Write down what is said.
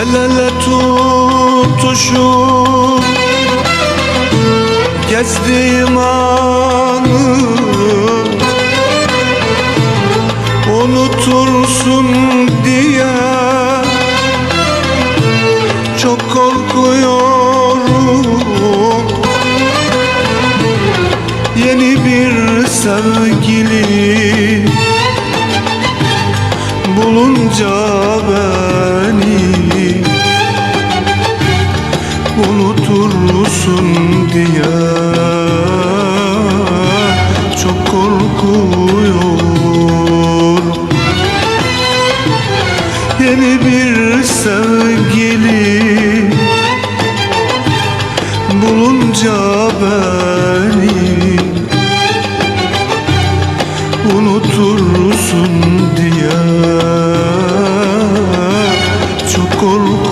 El ele tutuşup Gezdiğim anı Unutursun diye Çok korkuyorum. Yeni bir sevgili Bulunca beni unutursun diye. Çok korkuyorum Yeni bir sevgili bulunca beni. Unutursun diye. Çok korkuyorum